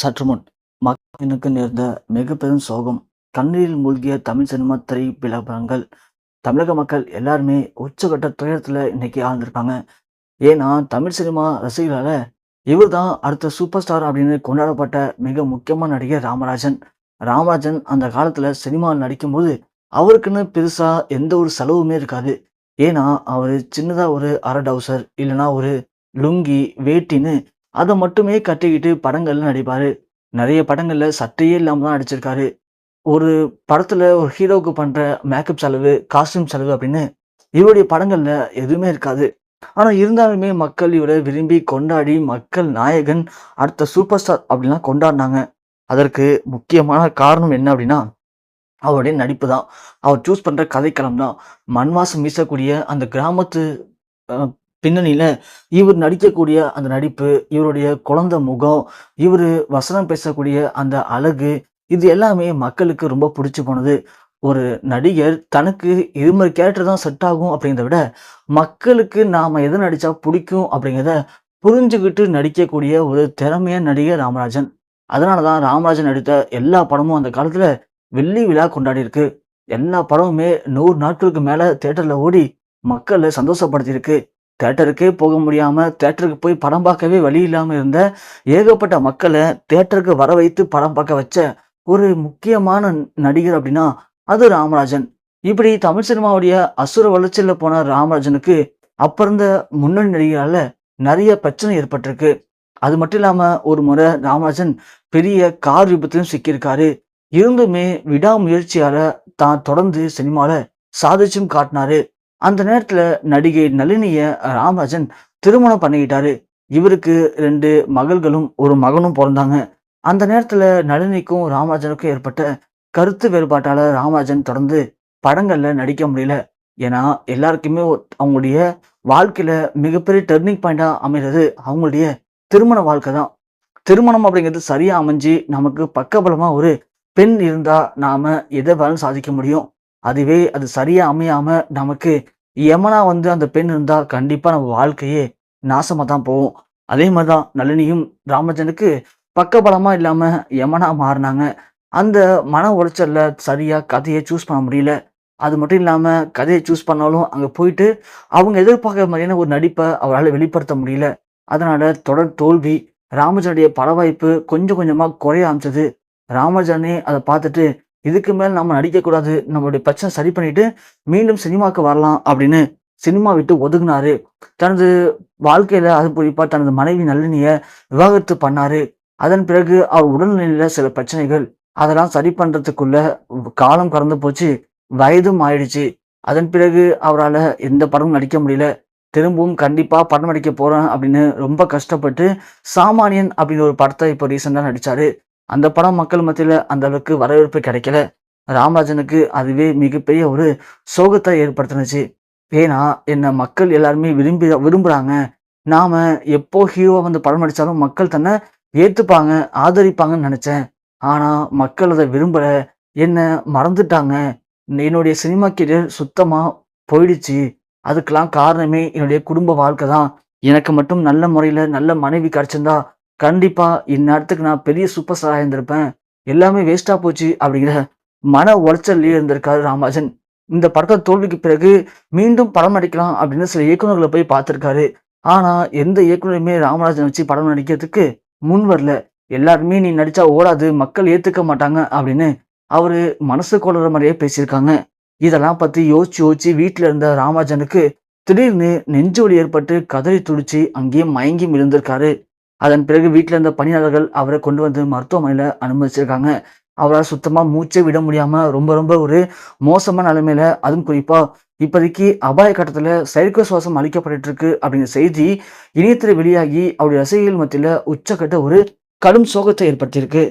சற்று முன் மக்களுக்கு நேர்ந்த மிகப்பெரும் சோகம். கண்ணீரில் மூழ்கிய தமிழ் சினிமா திரைப்பிரபலங்கள் தமிழக மக்கள் எல்லாருமே உச்சகட்ட துயரத்தில் இன்னைக்கு ஆழ்ந்திருக்காங்க. ஏன்னா தமிழ் சினிமா ரசிகர்களால் இவர் தான் அடுத்த சூப்பர் ஸ்டார் அப்படின்னு கொண்டாடப்பட்ட மிக முக்கியமான நடிகர் ராமராஜன். ராமராஜன் அந்த காலத்தில் சினிமாவில் நடிக்கும்போது அவருக்குன்னு பெருசாக எந்த ஒரு செலவுமே இருக்காது. ஏன்னா அவர் சின்னதாக ஒரு அரை டவுசர் இல்லைன்னா ஒரு லுங்கி வேட்டின்னு அதை மட்டுமே கட்டிக்கிட்டு படங்கள்ல நடிப்பார். நிறைய படங்களில் சட்டையே இல்லாமல் தான் நடிச்சிருக்காரு. ஒரு படத்தில் ஒரு ஹீரோவுக்கு பண்ணுற மேக்கப் செலவு காஸ்டியூம் செலவு அப்படின்னு இவருடைய படங்களில் எதுவுமே இருக்காது. ஆனால் இருந்தாலுமே மக்கள் இவரை விரும்பி கொண்டாடி மக்கள் நாயகன் அடுத்த சூப்பர் ஸ்டார் அப்படின்லாம் கொண்டாடினாங்க. அதற்கு முக்கியமான காரணம் என்ன அப்படின்னா அவருடைய நடிப்பு தான். அவர் சூஸ் பண்ணுற கதைக்களம் தான். மண்வாசம் வீசக்கூடிய அந்த கிராமத்து பின்னணியில் இவர் நடிக்கக்கூடிய அந்த நடிப்பு இவருடைய குழந்தை முகம் இவர் வசனம் பேசக்கூடிய அந்த அழகு இது எல்லாமே மக்களுக்கு ரொம்ப பிடிச்சி போனது. ஒரு நடிகர் தனக்கு இது மாதிரி கேரக்டர் தான் செட் ஆகும் அப்படிங்கிறத விட மக்களுக்கு நாம் எதை நடித்தா பிடிக்கும் அப்படிங்கிறத புரிஞ்சுக்கிட்டு நடிக்கக்கூடிய ஒரு திறமையான நடிகர் ராமராஜன். அதனால தான் ராமராஜன் நடித்த எல்லா படமும் அந்த காலத்தில் வெள்ளி விழா கொண்டாடி இருக்கு எல்லா படமுமே நூறு நாட்களுக்கு மேலே தேட்டரில் ஓடி மக்களை சந்தோஷப்படுத்தியிருக்கு. தேட்டருக்கே போக முடியாமல் தேட்டருக்கு போய் படம் பார்க்கவே வழி இல்லாமல் இருந்த ஏகப்பட்ட மக்களை தேட்டருக்கு வர வைத்து படம் பார்க்க வச்ச ஒரு முக்கியமான நடிகர் அப்படின்னா அது ராமராஜன். இப்படி தமிழ் சினிமாவுடைய அசுர வளர்ச்சியில் போன ராமராஜனுக்கு அப்ப இருந்த முன்னணி நடிகரால் நிறைய பிரச்சனை ஏற்பட்டிருக்கு. அது மட்டும் இல்லாமல் ஒரு முறை ராமராஜன் பெரிய கார் விபத்திலும் சிக்கியிருக்காரு. இருந்துமே விடாமுயற்சியால் தான் தொடர்ந்து சினிமாவில் சாதிச்சும் காட்டினாரு. அந்த நேரத்துல நடிகை நளினிய ராமராஜன் திருமணம் பண்ணிக்கிட்டாரு. இவருக்கு ரெண்டு மகள்களும் ஒரு மகனும் பிறந்தாங்க. அந்த நேரத்துல நளினிக்கும் ராமராஜனுக்கும் ஏற்பட்ட கருத்து வேறுபாட்டால ராமராஜன் தொடர்ந்து படங்கள்ல நடிக்க முடியல. ஏன்னா எல்லாருக்குமே அவங்களுடைய வாழ்க்கையில மிகப்பெரிய டர்னிங் பாயிண்டா அமைகிறது அவங்களுடைய திருமண வாழ்க்கை தான். திருமணம் அப்படிங்கிறது சரியா அமைஞ்சு நமக்கு பக்கபலமா ஒரு பெண் இருந்தா நாம எதை வேணாலும் சாதிக்க முடியும். அதுவே அது சரியா அமையாம நமக்கு யமனா வந்து அந்த பெண் இருந்தால் கண்டிப்பாக நம்ம வாழ்க்கையே நாசமாக தான் போகும். அதே மாதிரி தான் நளினியும் ராமராஜனுக்கு பக்கபலமாக இல்லாமல் யமனா மாறினாங்க. அந்த மன உளைச்சலில் சரியாக கதையை சூஸ் பண்ண முடியல. அது மட்டும் இல்லாமல் கதையை சூஸ் பண்ணாலும் அங்கே போயிட்டு அவங்க எதிர்பார்க்குற மாதிரியான ஒரு நடிப்பை அவரால் வெளிப்படுத்த முடியல. அதனால் தொடர் தோல்வி ராமஜனுடைய பட வாய்ப்பு கொஞ்சம் கொஞ்சமாக குறைய ஆரம்பிச்சது. ராமராஜனே அதை பார்த்துட்டு இதுக்கு மேல் நம்ம நடிக்கக்கூடாது. நம்மளுடைய பிரச்சனை சரி பண்ணிட்டு மீண்டும் சினிமாக்கு வரலாம் அப்படின்னு சினிமா விட்டு ஒதுங்கினாரு தனது வாழ்க்கையில அது குறிப்பா தனது மனைவி நளினிய விவாகரத்து பண்ணாரு. அதன் பிறகு அவர் உடல்நிலையில சில பிரச்சனைகள். அதெல்லாம் சரி பண்றதுக்குள்ள காலம் கடந்து போச்சு. வயதும் ஆயிடுச்சு அதன் பிறகு அவரால் எந்த படமும் நடிக்க முடியல. திரும்பவும் கண்டிப்பாக படம் நடிக்க போகிறேன் அப்படின்னு ரொம்ப கஷ்டப்பட்டு சாமானியன் அப்படின்னு ஒரு படத்தை இப்போ ரீசெண்டாக நடிச்சாரு. அந்த படம் மக்கள் மத்தியில் அந்த அளவுக்கு வரவேற்பு கிடைக்கல. ராமராஜனுக்கு அதுவே மிகப்பெரிய ஒரு சோகத்தை ஏற்படுத்தினுச்சு. ஏன்னா என்னை மக்கள் எல்லாருமே விரும்பி விரும்புகிறாங்க நாம் எப்போ ஹீரோ வந்து படம் நடித்தாலும் மக்கள் தன்னை ஏற்றுப்பாங்க ஆதரிப்பாங்கன்னு நினச்சேன். ஆனால் மக்கள் அதை விரும்பலை. என்ன மறந்துட்டாங்க. என்னுடைய சினிமா கெரியர் சுத்தமாக போயிடுச்சு. அதுக்கெல்லாம் காரணமே என்னுடைய குடும்ப வாழ்க்கை தான். எனக்கு மட்டும் நல்ல முறையில் நல்ல மனைவி கிடச்சிருந்தா கண்டிப்பாக இந்நேரத்துக்கு நான் பெரிய சூப்பர் ஸ்டாராக இருந்திருப்பேன். எல்லாமே வேஸ்ட்டாக போச்சு அப்படிங்கிற மன உளைச்சல்லே இருந்திருக்காரு ராமாஜன் இந்த படத்தை தோல்விக்கு பிறகு மீண்டும் படம் நடிக்கலாம் அப்படின்னு சில இயக்குநர்களை போய் பார்த்துருக்காரு. ஆனால் எந்த இயக்குனருமே ராமராஜன் வச்சு படம் நடிக்கிறதுக்கு முன் வரல. எல்லாருமே நீ நடித்தா ஓடாது மக்கள் ஏற்றுக்க மாட்டாங்க அப்படின்னு அவர் மனசு கொள்ற மாதிரியே பேசியிருக்காங்க. இதெல்லாம் பற்றி யோசிச்சு யோசிச்சு வீட்டில் இருந்த ராமராஜனுக்கு திடீர்னு நெஞ்சு வலி ஏற்பட்டு கதறி துடிச்சு அங்கேயே மயங்கி விழுந்திருக்காரு அதன் பிறகு வீட்டில் இருந்த பணியாளர்கள் அவரை கொண்டு வந்து மருத்துவமனையில் அனுமதிச்சிருக்காங்க. அவரால் சுத்தமாக மூச்சே விட முடியாமல் ரொம்ப ரொம்ப ஒரு மோசமான நிலைமையில அதுவும் குறிப்பாக இப்போதைக்கு அபாய கட்டத்தில் செயற்கை சுவாசம் அளிக்கப்பட்டு இருக்கு அப்படிங்கிற செய்தி இணையத்தில் வெளியாகி அவருடைய ரசிகர்கள் மத்தியில் உச்சக்கட்ட ஒரு கடும் சோகத்தை ஏற்படுத்தியிருக்கு.